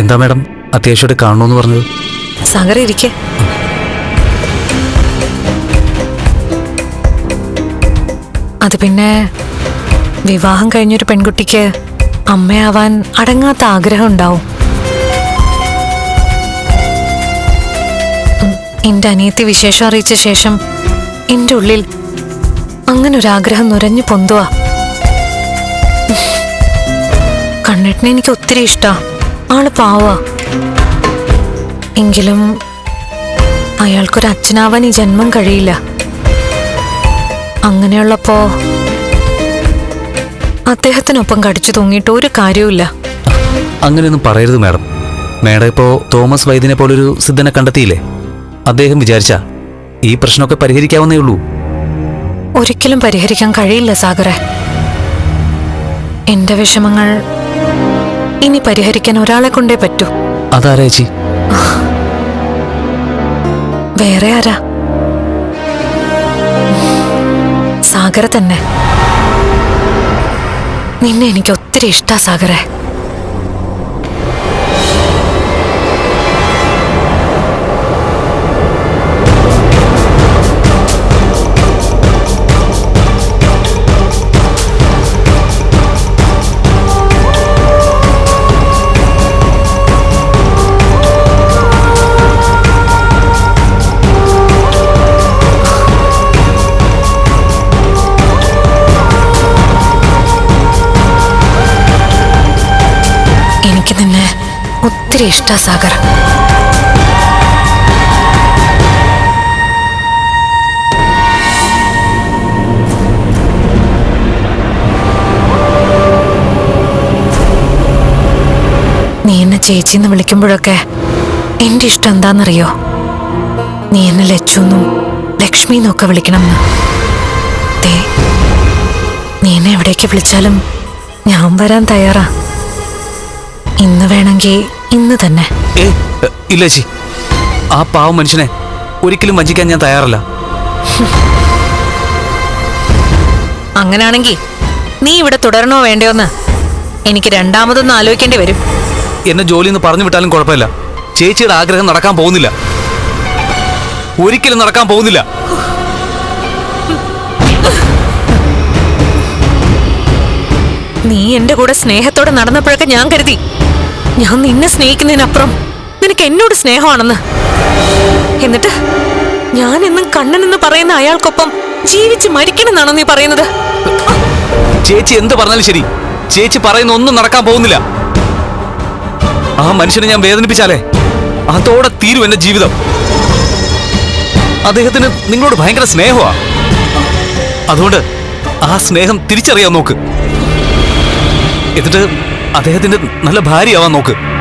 എന്താ മാഡം? അത്യാവശ്യമായിട്ട് കാണണമെന്ന് പറഞ്ഞത്? സാഗർ ഇരിക്കെ. അത് പിന്നെ വിവാഹം കഴിഞ്ഞൊരു പെൺകുട്ടിക്ക് അമ്മയാവാൻ അടങ്ങാത്ത ആഗ്രഹം ഉണ്ടാവും. എന്റെ അനിയത്തി വിശേഷം അറിയിച്ച ശേഷം എന്റെ ഉള്ളിൽ അങ്ങനെ ഒരു ആഗ്രഹം നുരഞ്ഞു പൊന്തുവാ. കണ്ണിട്ടിനെ എനിക്ക് ഒത്തിരി ഇഷ്ടാ. ആൾ പാവ. എങ്കിലും അയാൾക്കൊരു അച്ഛനാവാൻ ഈ ജന്മം കഴിയില്ല. അങ്ങനെയുള്ളപ്പോ അദ്ദേഹത്തിനൊപ്പം കടിച്ചു തൂങ്ങിയിട്ട് ഒരു കാര്യവുമില്ല. അങ്ങനെയൊന്നും പറയരുത് മാഡം. മാഡം ഇപ്പോൾ തോമസ് വൈദ്യനെ പോലൊരു സിദ്ധനെ കണ്ടെത്തിയില്ലേ? അദ്ദേഹം വിചാരിച്ച ഈ പ്രശ്നമൊക്കെ പരിഹരിക്കാവുന്നേ ഉള്ളൂ. ഒരിക്കലും പരിഹരിക്കാൻ കഴിയില്ല സാഗറെ. എന്റെ വിഷമങ്ങൾ ഇനി പരിഹരിക്കാൻ ഒരാളെ കൊണ്ടേ പറ്റൂ. അതാരാ ചേച്ചി? വേറെ ആരാ? സാഗര തന്നെ. നിന്നെ എനിക്ക് ഒത്തിരി ഇഷ്ടാ സാഗരെ. ഒത്തിരി ഇഷ്ട സാഗർ. നീ എന്നെ ചേച്ചി എന്ന് വിളിക്കുമ്പോഴൊക്കെ എന്റെ ഇഷ്ടം എന്താണെന്നറിയോ നീ എന്നെ ലച്ചുന്നും ലക്ഷ്മി എന്നൊക്കെ വിളിക്കണമെന്ന്. ദേ നീ എന്നെ എവിടേക്ക് വിളിച്ചാലും ഞാൻ വരാൻ തയ്യാറാ. ഇന്ന് വേണമെങ്കിൽ ഇന്ന് തന്നെ. ഇല്ലേശി ഇല്ല ചേച്ചി. ആ പാവ മനുഷ്യനെ ഒരിക്കലും വഞ്ചിക്കാൻ ഞാൻ തയ്യാറല്ല. അങ്ങനാണെങ്കിൽ നീ ഇവിടെ തുടരണോ വേണ്ടയോന്ന് എനിക്ക് രണ്ടാമതൊന്ന് ആലോചിക്കേണ്ടി വരും. എന്നെ ജോലി എന്ന് പറഞ്ഞു വിട്ടാലും കുഴപ്പമില്ല. ചേച്ചിയുടെ ആഗ്രഹം നടക്കാൻ പോകുന്നില്ല. ഒരിക്കലും നടക്കാൻ പോകുന്നില്ല. നീ എന്റെ കൂടെ സ്നേഹത്തോടെ നടന്നപ്പോഴൊക്കെ ഞാൻ കരുതി. ഞാൻ നിന്നെ സ്നേഹിക്കുന്നതിനപ്പുറം നിനക്ക് എന്നോട് സ്നേഹമാണെന്ന്. എന്നിട്ട് ഞാൻ എന്നും കണ്ണനെന്ന് പറയുന്ന അയാൾക്കൊപ്പം ജീവിച്ച് മരിക്കണമെന്നാണോ നീ പറയുന്നത്? ചേച്ചി എന്ത് പറഞ്ഞാലും ശരി. ചേച്ചി പറയുന്ന ഒന്നും നടക്കാൻ പോകുന്നില്ല. ആ മനുഷ്യനെ ഞാൻ വേദനിപ്പിച്ചാലേ? അതോടെ തീരും എന്റെ ജീവിതം. അദ്ദേഹത്തിന് നിങ്ങളോട് ഭയങ്കര സ്നേഹമാ. അതുകൊണ്ട് ആ സ്നേഹം തിരിച്ചറിയാൻ നോക്ക്. എന്നിട്ട് അദ്ദേഹത്തിന്റെ നല്ല ഭാര്യയാവാൻ നോക്ക്.